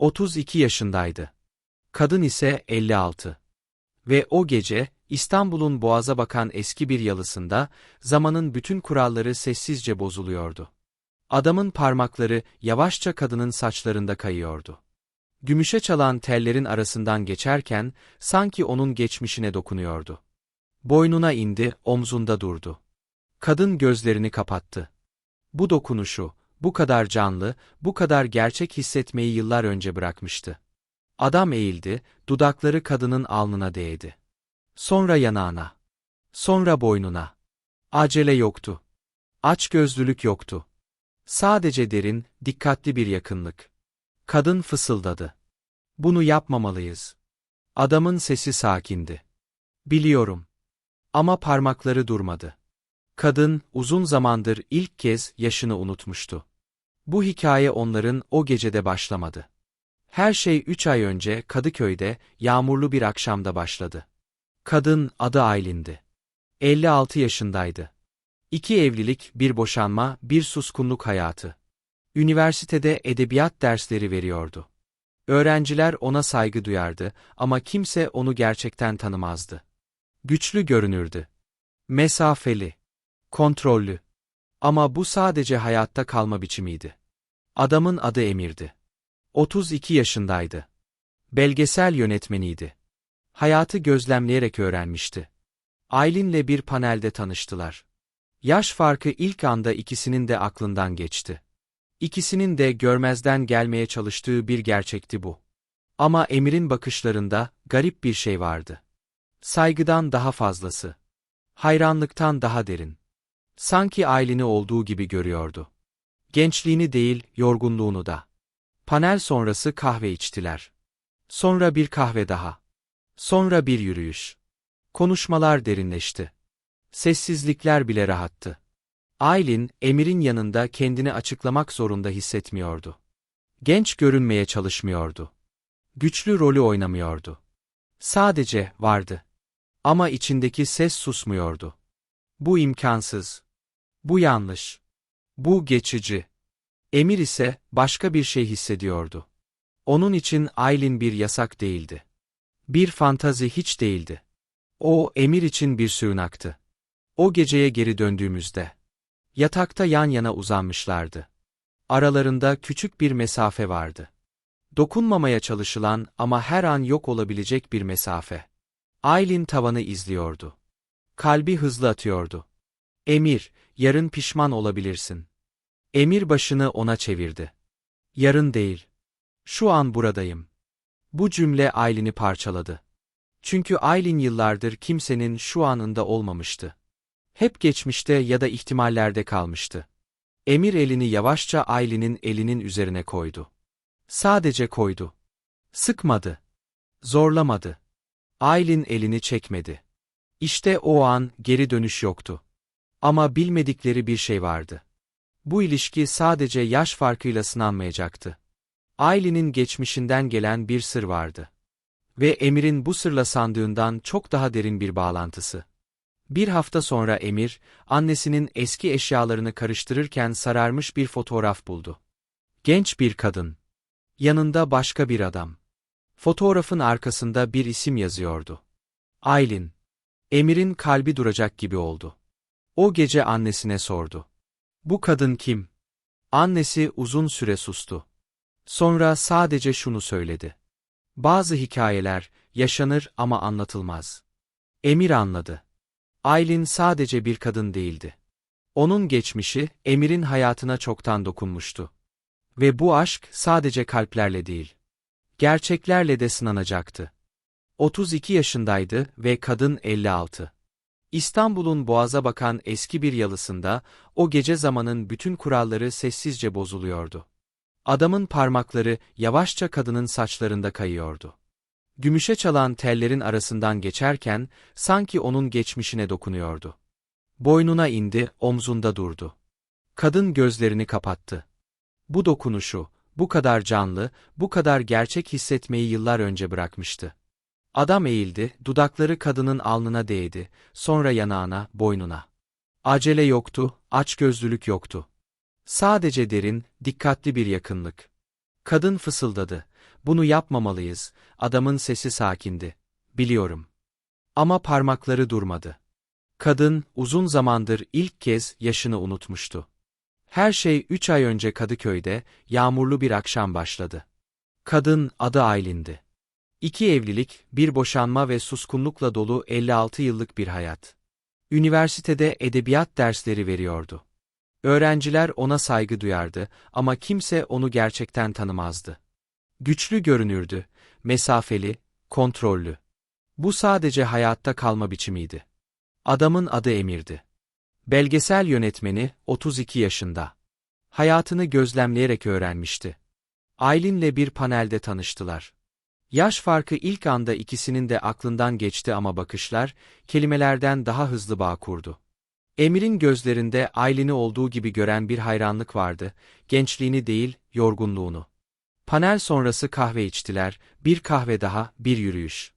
32 yaşındaydı. Kadın ise 56. Ve o gece, İstanbul'un boğaza bakan eski bir yalısında, zamanın bütün kuralları sessizce bozuluyordu. Adamın parmakları yavaşça kadının saçlarında kayıyordu. Gümüşe çalan tellerin arasından geçerken, sanki onun geçmişine dokunuyordu. Boynuna indi, omzunda durdu. Kadın gözlerini kapattı. Bu dokunuşu, bu kadar canlı, bu kadar gerçek hissetmeyi yıllar önce bırakmıştı. Adam eğildi, dudakları kadının alnına değdi. Sonra yanağına. Sonra boynuna. Acele yoktu. Açgözlülük yoktu. Sadece derin, dikkatli bir yakınlık. Kadın fısıldadı. Bunu yapmamalıyız. Adamın sesi sakindi. Biliyorum. Ama parmakları durmadı. Kadın, uzun zamandır ilk kez yaşını unutmuştu. Bu hikaye onların o gecede başlamadı. Her şey üç ay önce Kadıköy'de, yağmurlu bir akşamda başladı. Kadın, adı Aylin'di. 56 yaşındaydı. İki evlilik, bir boşanma, bir suskunluk hayatı. Üniversitede edebiyat dersleri veriyordu. Öğrenciler ona saygı duyardı ama kimse onu gerçekten tanımazdı. Güçlü görünürdü. Mesafeli. Kontrollü. Ama bu sadece hayatta kalma biçimiydi. Adamın adı Emir'di. 32 yaşındaydı. Belgesel yönetmeniydi. Hayatı gözlemleyerek öğrenmişti. Aylin'le bir panelde tanıştılar. Yaş farkı ilk anda ikisinin de aklından geçti. İkisinin de görmezden gelmeye çalıştığı bir gerçekti bu. Ama Emir'in bakışlarında garip bir şey vardı. Saygıdan daha fazlası. Hayranlıktan daha derin. Sanki Aylin'i olduğu gibi görüyordu. Gençliğini değil, yorgunluğunu da. Panel sonrası kahve içtiler. Sonra bir kahve daha. Sonra bir yürüyüş. Konuşmalar derinleşti. Sessizlikler bile rahattı. Aylin, Emir'in yanında kendini açıklamak zorunda hissetmiyordu. Genç görünmeye çalışmıyordu. Güçlü rolü oynamıyordu. Sadece vardı. Ama içindeki ses susmuyordu. Bu imkansız. Bu yanlış. Bu geçici. Emir ise başka bir şey hissediyordu. Onun için Aylin bir yasak değildi. Bir fantazi hiç değildi. O, Emir için bir sığınaktı. O geceye geri döndüğümüzde. Yatakta yan yana uzanmışlardı. Aralarında küçük bir mesafe vardı. Dokunmamaya çalışılan ama her an yok olabilecek bir mesafe. Aylin tavanı izliyordu. Kalbi hızlı atıyordu. Emir, yarın pişman olabilirsin. Emir başını ona çevirdi. Yarın değil. Şu an buradayım. Bu cümle Aylin'i parçaladı. Çünkü Aylin yıllardır kimsenin şu anında olmamıştı. Hep geçmişte ya da ihtimallerde kalmıştı. Emir elini yavaşça Aylin'in elinin üzerine koydu. Sadece koydu. Sıkmadı. Zorlamadı. Aylin elini çekmedi. İşte o an geri dönüş yoktu. Ama bilmedikleri bir şey vardı. Bu ilişki sadece yaş farkıyla sınanmayacaktı. Aylin'in geçmişinden gelen bir sır vardı. Ve Emir'in bu sırla sandığından çok daha derin bir bağlantısı. Bir hafta sonra Emir, annesinin eski eşyalarını karıştırırken sararmış bir fotoğraf buldu. Genç bir kadın. Yanında başka bir adam. Fotoğrafın arkasında bir isim yazıyordu. Aylin. Emir'in kalbi duracak gibi oldu. O gece annesine sordu. Bu kadın kim? Annesi uzun süre sustu. Sonra sadece şunu söyledi. Bazı hikayeler yaşanır ama anlatılmaz. Emir anladı. Aylin sadece bir kadın değildi. Onun geçmişi, Emir'in hayatına çoktan dokunmuştu. Ve bu aşk sadece kalplerle değil, gerçeklerle de sınanacaktı. 32 yaşındaydı ve kadın 56. İstanbul'un boğaza bakan eski bir yalısında, o gece zamanın bütün kuralları sessizce bozuluyordu. Adamın parmakları yavaşça kadının saçlarında kayıyordu. Gümüşe çalan tellerin arasından geçerken, sanki onun geçmişine dokunuyordu. Boynuna indi, omzunda durdu. Kadın gözlerini kapattı. Bu dokunuşu, bu kadar canlı, bu kadar gerçek hissetmeyi yıllar önce bırakmıştı. Adam eğildi, dudakları kadının alnına değdi, sonra yanağına, boynuna. Acele yoktu, açgözlülük yoktu. Sadece derin, dikkatli bir yakınlık. Kadın fısıldadı. Bunu yapmamalıyız. Adamın sesi sakindi. Biliyorum. Ama parmakları durmadı. Kadın, uzun zamandır ilk kez yaşını unutmuştu. Her şey üç ay önce Kadıköy'de, yağmurlu bir akşam başladı. Kadın, adı Aylin'di. İki evlilik, bir boşanma ve suskunlukla dolu 56 yıllık bir hayat. Üniversitede edebiyat dersleri veriyordu. Öğrenciler ona saygı duyardı ama kimse onu gerçekten tanımazdı. Güçlü görünürdü, mesafeli, kontrollü. Bu sadece hayatta kalma biçimiydi. Adamın adı Emir'di. Belgesel yönetmeni, 32 yaşında. Hayatını gözlemleyerek öğrenmişti. Aylin'le bir panelde tanıştılar. Yaş farkı ilk anda ikisinin de aklından geçti ama bakışlar, kelimelerden daha hızlı bağ kurdu. Emir'in gözlerinde Aylin'i olduğu gibi gören bir hayranlık vardı, gençliğini değil, yorgunluğunu. Panel sonrası kahve içtiler, bir kahve daha, bir yürüyüş.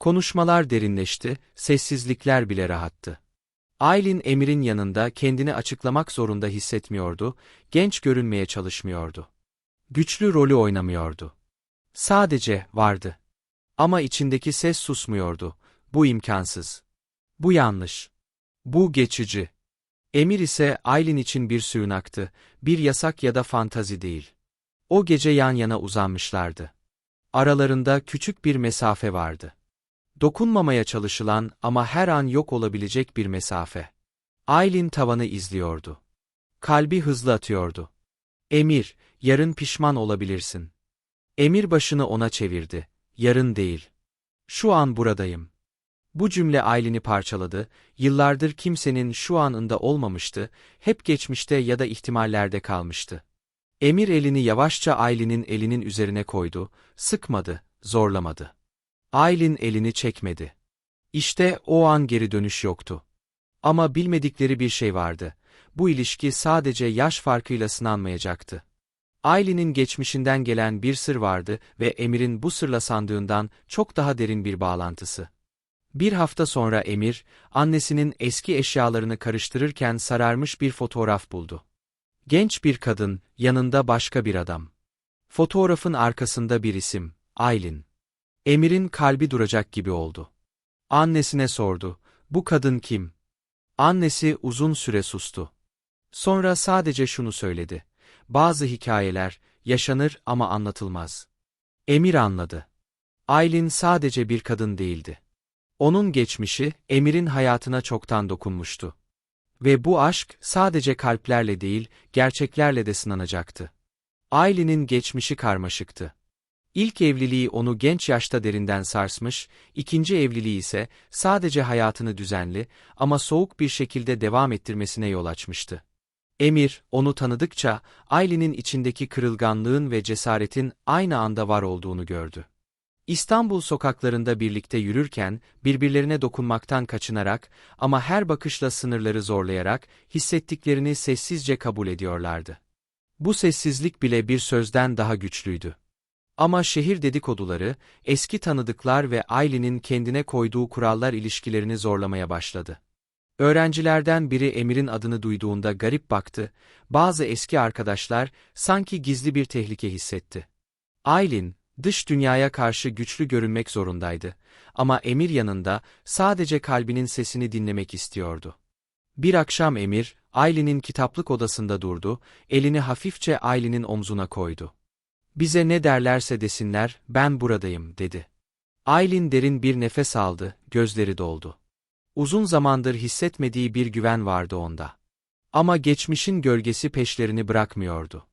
Konuşmalar derinleşti, sessizlikler bile rahattı. Aylin Emir'in yanında kendini açıklamak zorunda hissetmiyordu, genç görünmeye çalışmıyordu. Güçlü rolü oynamıyordu. Sadece vardı. Ama içindeki ses susmuyordu. Bu imkansız. Bu yanlış. Bu geçici. Emir ise Aylin için bir sığınaktı, bir yasak ya da fantazi değil. O gece yan yana uzanmışlardı. Aralarında küçük bir mesafe vardı. Dokunmamaya çalışılan ama her an yok olabilecek bir mesafe. Aylin tavanı izliyordu. Kalbi hızlı atıyordu. Emir, yarın pişman olabilirsin. Emir başını ona çevirdi. Yarın değil. Şu an buradayım. Bu cümle Aylin'i parçaladı, yıllardır kimsenin şu anında olmamıştı, hep geçmişte ya da ihtimallerde kalmıştı. Emir elini yavaşça Aylin'in elinin üzerine koydu, sıkmadı, zorlamadı. Aylin elini çekmedi. İşte o an geri dönüş yoktu. Ama bilmedikleri bir şey vardı. Bu ilişki sadece yaş farkıyla sınanmayacaktı. Aylin'in geçmişinden gelen bir sır vardı ve Emir'in bu sırla sandığından çok daha derin bir bağlantısı. Bir hafta sonra Emir, annesinin eski eşyalarını karıştırırken sararmış bir fotoğraf buldu. Genç bir kadın, yanında başka bir adam. Fotoğrafın arkasında bir isim, Aylin. Emir'in kalbi duracak gibi oldu. Annesine sordu, bu kadın kim? Annesi uzun süre sustu. Sonra sadece şunu söyledi. Bazı hikayeler, yaşanır ama anlatılmaz. Emir anladı. Aylin sadece bir kadın değildi. Onun geçmişi, Emir'in hayatına çoktan dokunmuştu. Ve bu aşk, sadece kalplerle değil, gerçeklerle de sınanacaktı. Aylin'in geçmişi karmaşıktı. İlk evliliği onu genç yaşta derinden sarsmış, ikinci evliliği ise sadece hayatını düzenli ama soğuk bir şekilde devam ettirmesine yol açmıştı. Emir, onu tanıdıkça, Aylin'in içindeki kırılganlığın ve cesaretin aynı anda var olduğunu gördü. İstanbul sokaklarında birlikte yürürken, birbirlerine dokunmaktan kaçınarak ama her bakışla sınırları zorlayarak, hissettiklerini sessizce kabul ediyorlardı. Bu sessizlik bile bir sözden daha güçlüydü. Ama şehir dedikoduları, eski tanıdıklar ve Aylin'in kendine koyduğu kurallar ilişkilerini zorlamaya başladı. Öğrencilerden biri Emir'in adını duyduğunda garip baktı, bazı eski arkadaşlar sanki gizli bir tehlike hissetti. Aylin, dış dünyaya karşı güçlü görünmek zorundaydı ama Emir yanında sadece kalbinin sesini dinlemek istiyordu. Bir akşam Emir, Aylin'in kitaplık odasında durdu, elini hafifçe Aylin'in omzuna koydu. Bize ne derlerse desinler, ben buradayım, dedi. Aylin derin bir nefes aldı, gözleri doldu. Uzun zamandır hissetmediği bir güven vardı onda. Ama geçmişin gölgesi peşlerini bırakmıyordu.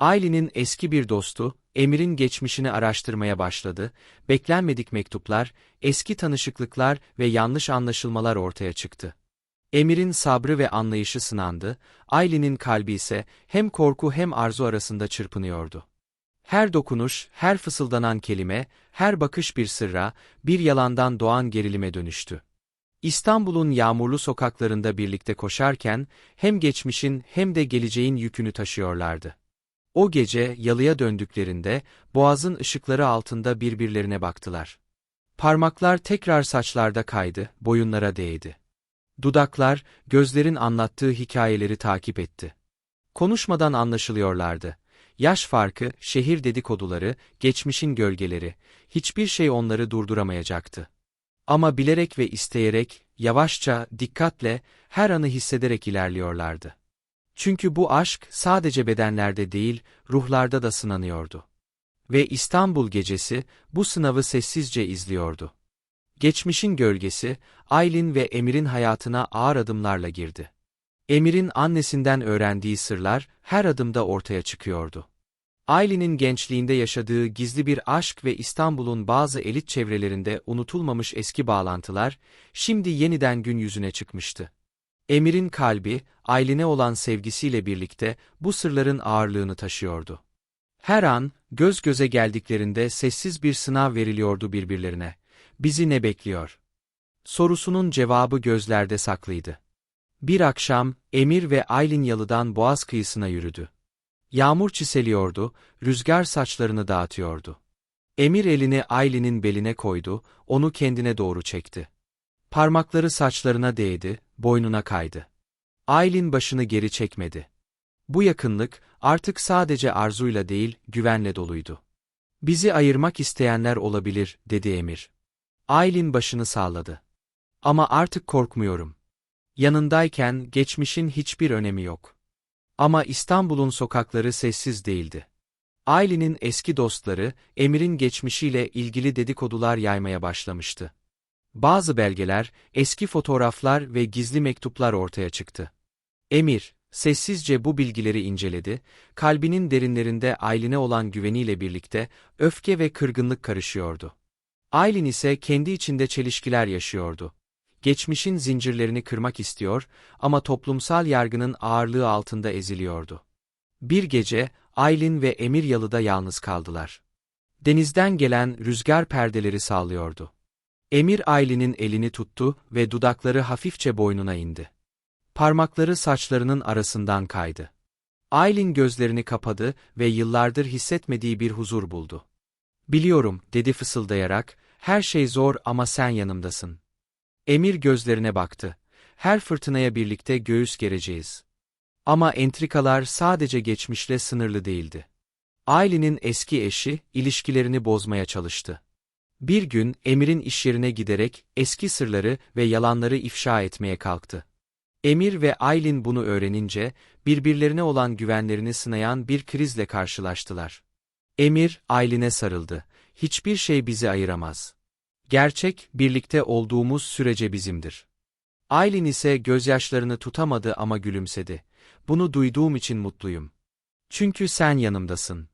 Aylin'in eski bir dostu, Emir'in geçmişini araştırmaya başladı, beklenmedik mektuplar, eski tanışıklıklar ve yanlış anlaşılmalar ortaya çıktı. Emir'in sabrı ve anlayışı sınandı, Aylin'in kalbi ise hem korku hem arzu arasında çırpınıyordu. Her dokunuş, her fısıldanan kelime, her bakış bir sırra, bir yalandan doğan gerilime dönüştü. İstanbul'un yağmurlu sokaklarında birlikte koşarken, hem geçmişin hem de geleceğin yükünü taşıyorlardı. O gece yalıya döndüklerinde, boğazın ışıkları altında birbirlerine baktılar. Parmaklar tekrar saçlarda kaydı, boyunlara değdi. Dudaklar, gözlerin anlattığı hikayeleri takip etti. Konuşmadan anlaşılıyorlardı yaş farkı, şehir dedikoduları, geçmişin gölgeleri, hiçbir şey onları durduramayacaktı. Ama bilerek ve isteyerek, yavaşça, dikkatle, her anı hissederek ilerliyorlardı. Çünkü bu aşk sadece bedenlerde değil, ruhlarda da sınanıyordu. Ve İstanbul gecesi bu sınavı sessizce izliyordu. Geçmişin gölgesi, Aylin ve Emir'in hayatına ağır adımlarla girdi. Emir'in annesinden öğrendiği sırlar her adımda ortaya çıkıyordu. Aylin'in gençliğinde yaşadığı gizli bir aşk ve İstanbul'un bazı elit çevrelerinde unutulmamış eski bağlantılar, şimdi yeniden gün yüzüne çıkmıştı. Emir'in kalbi, Aylin'e olan sevgisiyle birlikte bu sırların ağırlığını taşıyordu. Her an, göz göze geldiklerinde sessiz bir sınav veriliyordu birbirlerine. Bizi ne bekliyor? Sorusunun cevabı gözlerde saklıydı. Bir akşam, Emir ve Aylin yalıdan boğaz kıyısına yürüdü. Yağmur çiseliyordu, rüzgar saçlarını dağıtıyordu. Emir elini Aylin'in beline koydu, onu kendine doğru çekti. Parmakları saçlarına değdi, boynuna kaydı. Aylin başını geri çekmedi. Bu yakınlık, artık sadece arzuyla değil, güvenle doluydu. Bizi ayırmak isteyenler olabilir, dedi Emir. Aylin başını salladı. Ama artık korkmuyorum. Yanındayken geçmişin hiçbir önemi yok. Ama İstanbul'un sokakları sessiz değildi. Aylin'in eski dostları, Emir'in geçmişiyle ilgili dedikodular yaymaya başlamıştı. Bazı belgeler, eski fotoğraflar ve gizli mektuplar ortaya çıktı. Emir, sessizce bu bilgileri inceledi, kalbinin derinlerinde Aylin'e olan güveniyle birlikte öfke ve kırgınlık karışıyordu. Aylin ise kendi içinde çelişkiler yaşıyordu. Geçmişin zincirlerini kırmak istiyor ama toplumsal yargının ağırlığı altında eziliyordu. Bir gece, Aylin ve Emir yalıda yalnız kaldılar. Denizden gelen rüzgar perdeleri sallıyordu. Emir Aylin'in elini tuttu ve dudakları hafifçe boynuna indi. Parmakları saçlarının arasından kaydı. Aylin gözlerini kapadı ve yıllardır hissetmediği bir huzur buldu. Biliyorum, dedi fısıldayarak, her şey zor ama sen yanımdasın. Emir gözlerine baktı. Her fırtınaya birlikte göğüs gereceğiz. Ama entrikalar sadece geçmişle sınırlı değildi. Aylin'in eski eşi, ilişkilerini bozmaya çalıştı. Bir gün Emir'in iş yerine giderek eski sırları ve yalanları ifşa etmeye kalktı. Emir ve Aylin bunu öğrenince, birbirlerine olan güvenlerini sınayan bir krizle karşılaştılar. Emir, Aylin'e sarıldı. Hiçbir şey bizi ayıramaz. Gerçek, birlikte olduğumuz sürece bizimdir. Aylin ise gözyaşlarını tutamadı ama gülümsedi. Bunu duyduğum için mutluyum. Çünkü sen yanımdasın.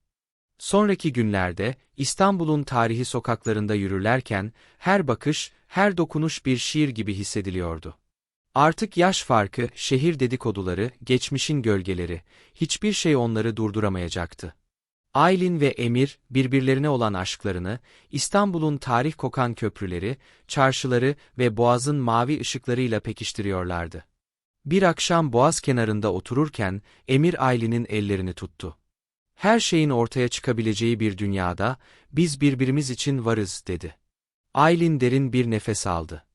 Sonraki günlerde, İstanbul'un tarihi sokaklarında yürürlerken, her bakış, her dokunuş bir şiir gibi hissediliyordu. Artık yaş farkı, şehir dedikoduları, geçmişin gölgeleri, hiçbir şey onları durduramayacaktı. Aylin ve Emir, birbirlerine olan aşklarını, İstanbul'un tarih kokan köprüleri, çarşıları ve boğazın mavi ışıklarıyla pekiştiriyorlardı. Bir akşam boğaz kenarında otururken, Emir Aylin'in ellerini tuttu. Her şeyin ortaya çıkabileceği bir dünyada, biz birbirimiz için varız, dedi. Aylin derin bir nefes aldı.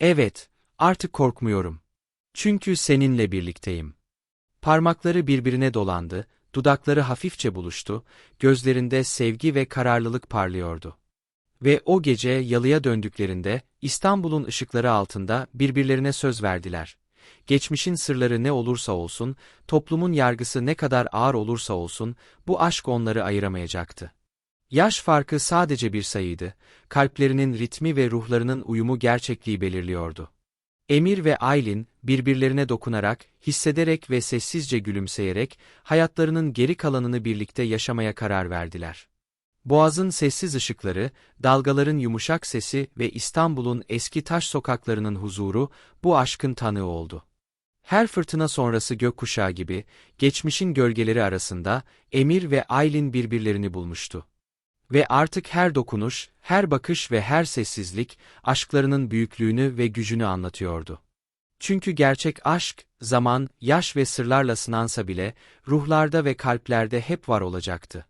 Evet, artık korkmuyorum. Çünkü seninle birlikteyim. Parmakları birbirine dolandı, dudakları hafifçe buluştu, gözlerinde sevgi ve kararlılık parlıyordu. Ve o gece yalıya döndüklerinde, İstanbul'un ışıkları altında birbirlerine söz verdiler. Geçmişin sırları ne olursa olsun, toplumun yargısı ne kadar ağır olursa olsun, bu aşk onları ayıramayacaktı. Yaş farkı sadece bir sayıydı, kalplerinin ritmi ve ruhlarının uyumu gerçekliği belirliyordu. Emir ve Aylin, birbirlerine dokunarak, hissederek ve sessizce gülümseyerek, hayatlarının geri kalanını birlikte yaşamaya karar verdiler. Boğazın sessiz ışıkları, dalgaların yumuşak sesi ve İstanbul'un eski taş sokaklarının huzuru, bu aşkın tanığı oldu. Her fırtına sonrası gökkuşağı gibi, geçmişin gölgeleri arasında, Emir ve Aylin birbirlerini bulmuştu. Ve artık her dokunuş, her bakış ve her sessizlik, aşklarının büyüklüğünü ve gücünü anlatıyordu. Çünkü gerçek aşk, zaman, yaş ve sırlarla sınansa bile, ruhlarda ve kalplerde hep var olacaktı.